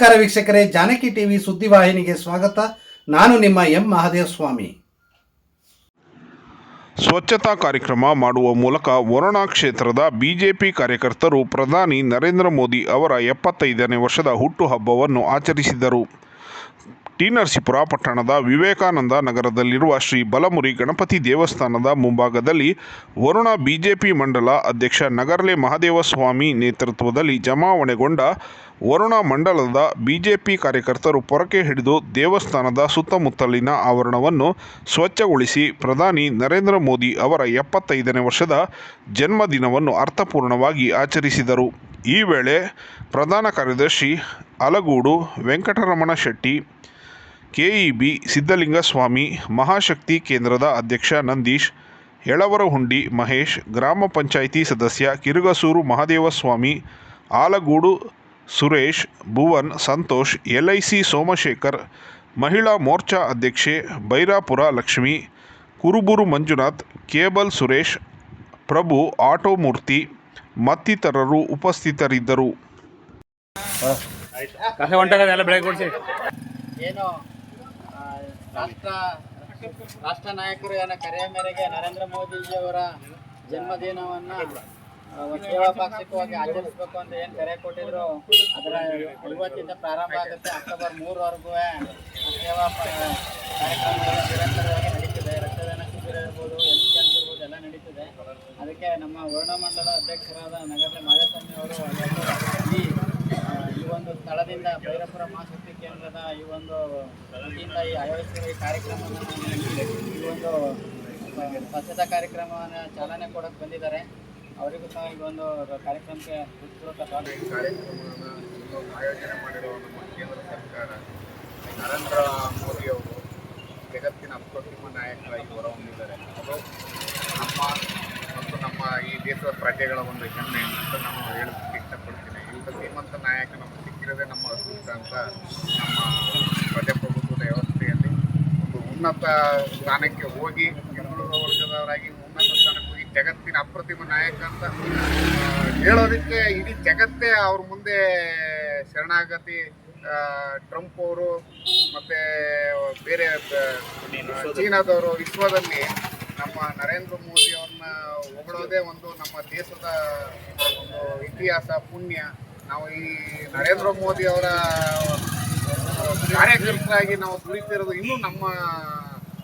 ನಮಸ್ಕಾರ ವೀಕ್ಷಕರೇ, ಜಾನಕಿ ಟಿವಿ ಸುದ್ದಿವಾಹಿನಿಗೆ ಸ್ವಾಗತ. ನಾನು ನಿಮ್ಮ ಎಂ ಮಹಾದೇವ ಸ್ವಾಮಿ ಸ್ವಚ್ಛತಾ ಕಾರ್ಯಕ್ರಮ ಮಾಡುವ ಮೂಲಕ ವರುಣಾ ಕ್ಷೇತ್ರದ ಬಿಜೆಪಿ ಕಾರ್ಯಕರ್ತರು ಪ್ರಧಾನಿ ನರೇಂದ್ರ ಮೋದಿ ಅವರ ಎಪ್ಪತ್ತೈದನೇ ವರ್ಷದ ಹುಟ್ಟುಹಬ್ಬವನ್ನು ಆಚರಿಸಿದರು. ಟಿ ನರಸೀಪುರ ಪಟ್ಟಣದ ವಿವೇಕಾನಂದ ನಗರದಲ್ಲಿರುವ ಶ್ರೀ ಬಲಮುರಿ ಗಣಪತಿ ದೇವಸ್ಥಾನದ ಮುಂಭಾಗದಲ್ಲಿ ವರುಣ ಬಿಜೆಪಿ ಮಂಡಲ ಅಧ್ಯಕ್ಷ ನಗರ್ಲೆ ಮಹದೇವಸ್ವಾಮಿ ನೇತೃತ್ವದಲ್ಲಿ ಜಮಾವಣೆಗೊಂಡ ವರುಣ ಮಂಡಲದ ಬಿಜೆಪಿ ಕಾರ್ಯಕರ್ತರು ಪೊರಕೆ ಹಿಡಿದು ದೇವಸ್ಥಾನದ ಸುತ್ತಮುತ್ತಲಿನ ಆವರಣವನ್ನು ಸ್ವಚ್ಛಗೊಳಿಸಿ ಪ್ರಧಾನಿ ನರೇಂದ್ರ ಮೋದಿ ಅವರ ಎಪ್ಪತ್ತೈದನೇ ವರ್ಷದ ಜನ್ಮದಿನವನ್ನು ಅರ್ಥಪೂರ್ಣವಾಗಿ ಆಚರಿಸಿದರು. ಈ ವೇಳೆ ಪ್ರಧಾನ ಕಾರ್ಯದರ್ಶಿ ಅಲಗೂಡು ವೆಂಕಟರಮಣ ಶೆಟ್ಟಿ, ಕೆಇಬಿ ಸಿದ್ಧಲಿಂಗಸ್ವಾಮಿ, ಮಹಾಶಕ್ತಿ ಕೇಂದ್ರದ ಅಧ್ಯಕ್ಷ ನಂದೀಶ್, ಯಳವರಹುಂಡಿ ಮಹೇಶ್, ಗ್ರಾಮ ಪಂಚಾಯಿತಿ ಸದಸ್ಯ ಕಿರುಗಸೂರು ಮಹದೇವಸ್ವಾಮಿ, ಆಲಗೂಡು ಸುರೇಶ್ ಭುವನ್ ಸಂತೋಷ್ ಎಲ್ಐಸಿ ಸೋಮಶೇಖರ್ ಮಹಿಳಾ ಮೋರ್ಚಾ ಅಧ್ಯಕ್ಷೆ ಬೈರಾಪುರ ಲಕ್ಷ್ಮಿ ಕುರುಬೂರು ಮಂಜುನಾಥ್ ಕೇಬಲ್ ಸುರೇಶ್ ಪ್ರಭು ಆಟೋ ಮೂರ್ತಿ ಮತ್ತಿತರರು ಉಪಸ್ಥಿತರಿದ್ದರು. ಏನು ರಾಷ್ಟ್ರ ರಾಷ್ಟ್ರ ನಾಯಕರು ಏನ ಕರೆಯ ಮೇರೆಗೆ ನರೇಂದ್ರ ಮೋದಿಜಿಯವರ ಜನ್ಮದಿನವನ್ನ ಪಾಕ್ಷಿಕವಾಗಿ ಆಚರಿಸಬೇಕು ಅಂತ ಏನು ಕರೆ ಕೊಟ್ಟಿದ್ರು, ಅದರ ಇವತ್ತಿಂದ ಪ್ರಾರಂಭ ಆಗುತ್ತೆ ಅಕ್ಟೋಬರ್ ಮೂರವರೆಗೂ. ಸೇವಾ ಕಾರ್ಯಕ್ರಮಗಳು ನಿರಂತರವಾಗಿ ನಡೀತಿದೆ. ರಕ್ತದಾನ ಶಿಬಿರ ಇರ್ಬೋದು, ಹೆಲ್ತ್ ಕ್ಯಾಂಪ್ ಇರ್ಬೋದು, ಎಲ್ಲ ನಡೀತಿದೆ. ಅದಕ್ಕೆ ನಮ್ಮ ವರ್ಣಮಂಡಲ ಅಧ್ಯಕ್ಷರಾದ ನಗರದ ಮಾಧಸ್ವಾಮಿ ಅವರು ಈ ಈ ಒಂದು ಸ್ಥಳದಿಂದ ಭೈರಪುರ ಮಹಾಶಕ್ತಿ ಕೇಂದ್ರದ ಈ ಒಂದು ವತಿಯಿಂದ ಈ ಆಯೋಜಿಸಿರುವ ಈ ಕಾರ್ಯಕ್ರಮವನ್ನು ಈ ಒಂದು ಸ್ವಚ್ಛತಾ ಕಾರ್ಯಕ್ರಮವನ್ನು ಚಾಲನೆ ಕೊಡಕ್ಕೆ ಬಂದಿದ್ದಾರೆ. ಅವರಿಗೂ ಸಹ ಈ ಒಂದು ಕಾರ್ಯಕ್ರಮಕ್ಕೆ ಸ್ವಾಗತ ಕಾರ್ಯಕ್ರಮವನ್ನು ಆಯೋಜನೆ ಮಾಡಿರುವ ನಮ್ಮ ಕೇಂದ್ರ ಸರ್ಕಾರ ನರೇಂದ್ರ ಮೋದಿಯವರು ಜಗತ್ತಿನ ಅಪ್ರತಿಮ ನಾಯಕರಾಗಿ ಹೊರಹೊಮ್ಮಿದ್ದಾರೆ. ಅದು ನಮ್ಮ ಮತ್ತು ನಮ್ಮ ಈ ದೇಶದ ಪ್ರಜೆಗಳ ಒಂದು ಹೆಮ್ಮೆ ಅಂತ ನಾನು ಹೇಳೋದಕ್ಕೆ ಇಷ್ಟಪಡ್ತೀನಿ. ಇಂಥ ಶ್ರೀಮಂತ ನಾಯಕ ನಮಗೆ ಸಿಕ್ಕಿರೋದೇ ನಮ್ಮ ಅದೃಷ್ಟ ಅಂತ ನಮ್ಮ ಪ್ರಜಾಪ್ರಭುತ್ವದ ವ್ಯವಸ್ಥೆಯಲ್ಲಿ ಒಂದು ಉನ್ನತ ಸ್ಥಾನಕ್ಕೆ ಹೋಗಿ ಹಿಂದುಳಿದ ವರ್ಗದವರಾಗಿ ಉನ್ನತ ಸ್ಥಾನಕ್ಕೆ ಜಗತ್ತಿನ ಅಪ್ರತಿಮ ನಾಯಕ ಅಂತ ಹೇಳೋದಕ್ಕೆ ಇಡೀ ಜಗತ್ತೇ ಅವ್ರ ಮುಂದೆ ಶರಣಾಗತಿ ಟ್ರಂಪ್ ಅವರು ಮತ್ತೆ ಬೇರೆ ಚೀನಾದವರು ವಿಶ್ವದಲ್ಲಿ ನಮ್ಮ ನರೇಂದ್ರ ಮೋದಿ ಅವ್ರನ್ನ ಹೊಗಳೋದೇ ಒಂದು ನಮ್ಮ ದೇಶದ ಒಂದು ಇತಿಹಾಸ, ಪುಣ್ಯ. ನಾವು ಈ ನರೇಂದ್ರ ಮೋದಿ ಅವರ ಕಾರ್ಯಕರ್ತರಾಗಿ ನಾವು ದುಡಿತಿರೋದು ಇನ್ನೂ ನಮ್ಮ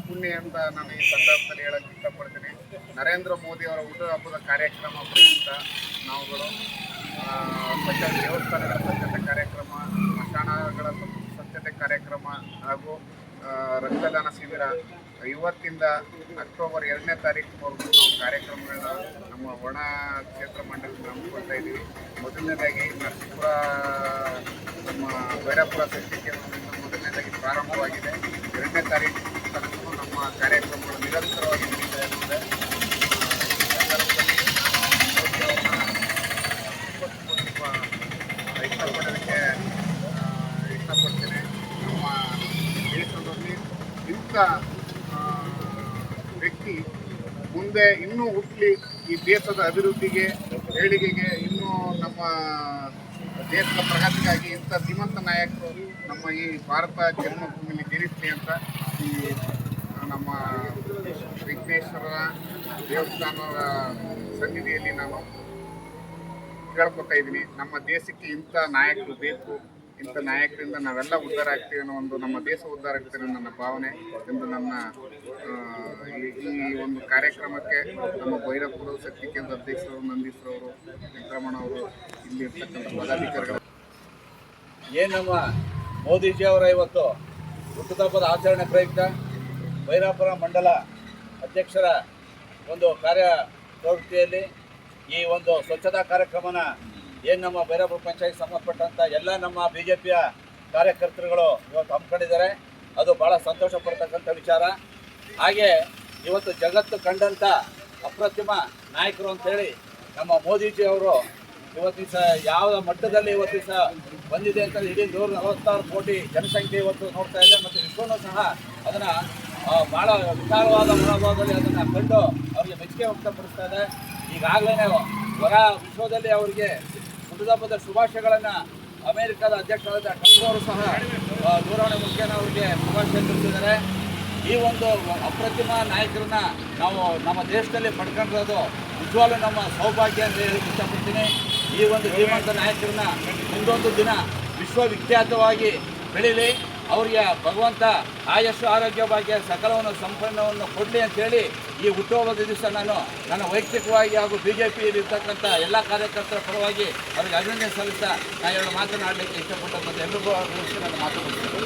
ಪುಣ್ಯ ಅಂತ ನಾನು ಈ ಸಂದರ್ಭದಲ್ಲಿ ಹೇಳಕ್ಕೆ ಇಷ್ಟಪಡ್ತೀನಿ. ನರೇಂದ್ರ ಮೋದಿ ಅವರ ಹುಟ್ಟುಹಬ್ಬದ ಕಾರ್ಯಕ್ರಮ ಪ್ರಯುಕ್ತ ನಾವುಗಳು ಸ್ವಚ್ಛ ದೇವಸ್ಥಾನಗಳ ಸ್ವಚ್ಛತೆ ಕಾರ್ಯಕ್ರಮ ಸ್ಮಶಾನಗಳ ಸ್ವ- ಸ್ವಚ್ಛತೆ ಕಾರ್ಯಕ್ರಮ ಹಾಗೂ ರಕ್ತದಾನ ಶಿಬಿರ ಇವತ್ತಿಂದ ಅಕ್ಟೋಬರ್ ಎರಡನೇ ತಾರೀಕಿನವರೆಗೂ ನಾವು ಕಾರ್ಯಕ್ರಮಗಳನ್ನ ನಮ್ಮ ಒಣ ಕ್ಷೇತ್ರ ಮಂಡಳಿ ಹಮ್ಮಿಕೊಳ್ತಾ ಇದ್ದೀವಿ. ಮೊದಲನೇದಾಗಿ ನರಸೀಪುರ, ನಮ್ಮ ಭೈರಪುರ ಶಕ್ತಿ ಕೇಂದ್ರದಿಂದ ಮೊದಲನೇದಾಗಿ ಪ್ರಾರಂಭವಾಗಿದೆ. ಎರಡನೇ ತಾರೀಕು ನಮ್ಮ ಕಾರ್ಯಕ್ರಮಗಳು ನಿರಂತರವಾಗಿ ನಡೀತಾ ಮೋದಿ ಇಷ್ಟಪಡೋದಕ್ಕೆ ಇಷ್ಟಪಡ್ತೇನೆ ನಮ್ಮ ದೇಶದಲ್ಲಿ ಇಂಥ ವ್ಯಕ್ತಿ ಮುಂದೆ ಇನ್ನೂ ಹುಟ್ಟಲಿ ಈ ದೇಶದ ಅಭಿವೃದ್ಧಿಗೆ, ಏಳಿಗೆಗೆ, ಇನ್ನೂ ನಮ್ಮ ದೇಶದ ಪ್ರಗತಿಗಾಗಿ ಇಂಥ ಶ್ರೀಮಂತ ನಾಯಕರು ನಮ್ಮ ಈ ಭಾರತ ಜನ್ಮಭೂಮಿಯಲ್ಲಿ ಜನಿಸಲಿ ಅಂತ ಈ ನಮ್ಮ ವಿಘ್ನೇಶ್ವರ ದೇವಸ್ಥಾನದ ಸನ್ನಿಧಿಯಲ್ಲಿ ನಾನು ಕೇಳ್ಕೊತಾ ಇದ್ದೀನಿ. ನಮ್ಮ ದೇಶಕ್ಕೆ ಇಂಥ ನಾಯಕರು ಬೇಕು. ಇಂಥ ನಾಯಕರಿಂದ ನಾವೆಲ್ಲ ಉದ್ಧಾರ ಆಗ್ತೀವಿ ಅನ್ನೋ ಒಂದು ನಮ್ಮ ದೇಶ ಉದ್ಧಾರ ಆಗ್ತೀವಿ ಅನ್ನೋ ನನ್ನ ಭಾವನೆ ಎಂದು ನನ್ನ ಈ- ಒಂದು ಕಾರ್ಯಕ್ರಮಕ್ಕೆ ನಮ್ಮ ಭೈರಪ್ಪರು ಶಕ್ತಿ ಕೇಂದ್ರ ಅಧ್ಯಕ್ಷರು ನಂದೀಶ್ವರವರು ವೆಂಕಟರಮಣ ಅವರು ಇಲ್ಲಿ ಇರ್ತಕ್ಕಂಥ ಪದಾಧಿಕಾರಿಗಳು. ಏನು ನಮ್ಮ ಮೋದಿಜಿ ಅವರ ಇವತ್ತು ಹುಟ್ಟುಹಬ್ಬದ ಆಚರಣೆ ಪ್ರಯುಕ್ತ? ಭೈರಾಪುರ ಮಂಡಲ ಅಧ್ಯಕ್ಷರ ಒಂದು ಕಾರ್ಯ ಪ್ರವೃತ್ತಿಯಲ್ಲಿ ಈ ಒಂದು ಸ್ವಚ್ಛತಾ ಕಾರ್ಯಕ್ರಮನ ಏನು ನಮ್ಮ ಭೈರಾಪುರ ಪಂಚಾಯತ್ ಸಂಬಂಧಪಟ್ಟಂಥ ಎಲ್ಲ ನಮ್ಮ ಬಿ ಜೆ ಪಿಯ ಕಾರ್ಯಕರ್ತರುಗಳು ಇವತ್ತು ಹಮ್ಮಿಕೊಂಡಿದ್ದಾರೆ. ಅದು ಭಾಳ ಸಂತೋಷ ಪಡ್ತಕ್ಕಂಥ ವಿಚಾರ. ಹಾಗೆ ಇವತ್ತು ಜಗತ್ತು ಕಂಡಂಥ ಅಪ್ರತಿಮ ನಾಯಕರು ಅಂತೇಳಿ ನಮ್ಮ ಮೋದಿಜಿ ಅವರು ಇವತ್ತು ದಿವಸ ಯಾವ ಮಟ್ಟದಲ್ಲಿ ಇವತ್ತು ದಿವಸ ಬಂದಿದೆ ಅಂತ ಇಡೀ ನೂರ ನಲವತ್ತಾರು ಕೋಟಿ ಜನಸಂಖ್ಯೆ ಇವತ್ತು ನೋಡ್ತಾ ಇದೆ. ಮತ್ತು ವಿಶ್ವನೂ ಸಹ ಅದನ್ನು ಭಾಳ ವಿಶಾಲವಾದ ಮನೋಭಾವದಲ್ಲಿ ಅದನ್ನು ಕಂಡು ಅವರಿಗೆ ಮೆಚ್ಚುಗೆ ವ್ಯಕ್ತಪಡಿಸ್ತಾ ಇದೆ. ಈಗಾಗಲೇ ಹೊರ ವಿಶ್ವದಲ್ಲಿ ಅವರಿಗೆ ಹುಟ್ಟುಹಬ್ಬದ ಶುಭಾಶಯಗಳನ್ನು ಅಮೆರಿಕದ ಅಧ್ಯಕ್ಷರಾದ ಟ್ರಂಪ್ ಅವರು ಸಹ ದೂರವಾಣಿ ಮುಖ್ಯನ ಅವರಿಗೆ ಶುಭಾಶಯ ತಿಳಿಸಿದ್ದಾರೆ. ಈ ಒಂದು ಅಪ್ರತಿಮ ನಾಯಕರನ್ನ ನಾವು ನಮ್ಮ ದೇಶದಲ್ಲಿ ಪಡ್ಕೊಂಡಿರೋದು ನಿಜವಾಗ್ಲೂ ನಮ್ಮ ಸೌಭಾಗ್ಯ ಅಂತ ಹೇಳಿ ಇಷ್ಟಪಡ್ತೀನಿ. ಈ ಒಂದು ಜೀವಂತ ನಾಯಕರನ್ನ ಮುಂದೊಂದು ದಿನ ವಿಶ್ವವಿಖ್ಯಾತವಾಗಿ ಬೆಳೀಲಿ. ಅವರಿಗೆ ಭಗವಂತ ಆಯಸ್ಸು ಆರೋಗ್ಯ ಭಾಗ್ಯ ಸಕಲವನ್ನು ಸಂಪನ್ನವನ್ನು ಕೊಡಲಿ ಅಂತೇಳಿ ಈ ಹುಟ್ಟುಹಬ್ಬದ ದಿವಸ ನಾನು ನನ್ನ ವೈಯಕ್ತಿಕವಾಗಿ ಹಾಗೂ ಬಿ ಜೆ ಪಿಯಲ್ಲಿರ್ತಕ್ಕಂಥ ಎಲ್ಲ ಕಾರ್ಯಕರ್ತರ ಪರವಾಗಿ ಅವರಿಗೆ ಅಭಿನಂದನೆ ಸಲ್ಲಿಸ್ತಾ ನಾನು ಎರಡು ಮಾತನಾಡಲಿಕ್ಕೆ ಇಷ್ಟಪಟ್ಟಂಥ ಎಲ್ಲರಿಗೂ ನನ್ನ ಮಾತು.